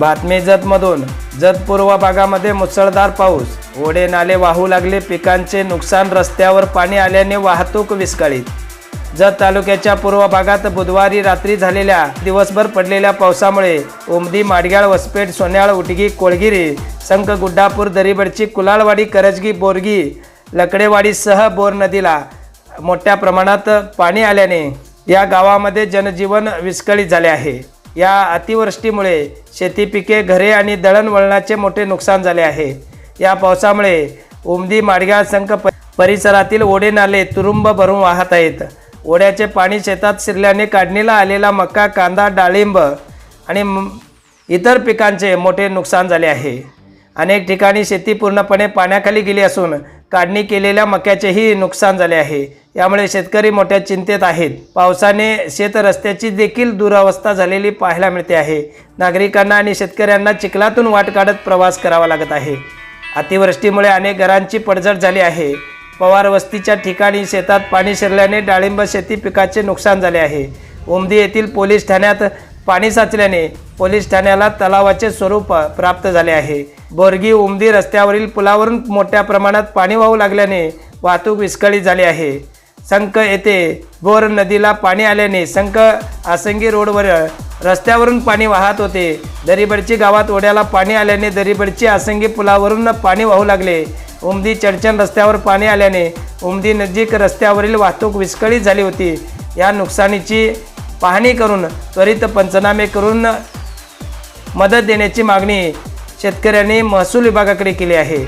बातमी जतमधून जत पूर्व भागामध्ये मुसळधार पाऊस. ओढे नाले वाहू लागले पिकांचे नुकसान रस्त्यावर पाणी आल्याने वाहतूक विस्कळीत. जत तालुक्याच्या पूर्व भागात बुधवारी रात्री झालेल्या दिवसभर पडलेल्या पावसामुळे उमदी माडग्याळ वसपेट सोन्याळ उटगी कोळगिरी संख गुड्डापूर दरीबडची कुलाळवाडी करजगी बोरगी लकडेवाडीसह बोर नदीला मोठ्या प्रमाणात पाणी आल्याने या गावामध्ये जनजीवन विस्कळीत झाले आहे. या अतिवृष्टीमुळे शेती पिके घरे आणि दळणवळणाचे मोठे नुकसान झाले आहे. या पावसामुळे उमदी माडगाव संख परिसरातील ओढे नाले तुरुंब भरून वाहत आहेत. ओढ्याचे पाणी शेतात शिरल्याने काढणीला आलेला मका कांदा डाळिंब आणि इतर पिकांचे मोठे नुकसान झाले आहे. अनेक ठिकाणी शेती पूर्णपणे पाण्याखाली गेली असून काढणी केलेल्या मक्याचेही नुकसान झाले आहे. यामुळे शेतकरी मोठ्या चिंतेत आहेत. पावसाने शेत रस्त्याची देखील दुरावस्था झालेली पाहायला मिळते आहे. नागरिकांना आणि शेतकऱ्यांना चिखलातून वाट काढत प्रवास करावा लागत आहे. अतिवृष्टीमुळे अनेक घरांची पडझड झाली आहे. पवार वस्तीच्या ठिकाणी शेतात पाणी शिरल्याने डाळिंब शेती पिकाचे नुकसान झाले आहे. उमदी येथील पोलीस ठाण्यात पाणी साचल्याने पोलीस ठाण्याला तलावाचे स्वरूप प्राप्त झाले आहे. बोरगी उमदी रस्त्यावरील पुलावरून मोठ्या प्रमाणात पाणी वाहू लागल्याने वाहतूक विस्कळीत झाली आहे. संक येथे बोर नदीला पाणी आल्याने संक आसंगी रोडवर रस्त्यावरून पाणी वाहत होते. दरीबडची गावात ओढ्याला पाणी आल्याने दरीबडची आसंगी पुलावरून पाणी वाहू लागले. उमदी चडचण रस्त्यावर पाणी आल्याने उमदी नजीक रस्त्यावरील वाहतूक विस्कळीत झाली होती. या नुकसानीची पाहणी करून त्वरित पंचनामे करून मदत देण्याची मागणी शेतकऱ्यांनी महसूल विभागाकडे केली आहे.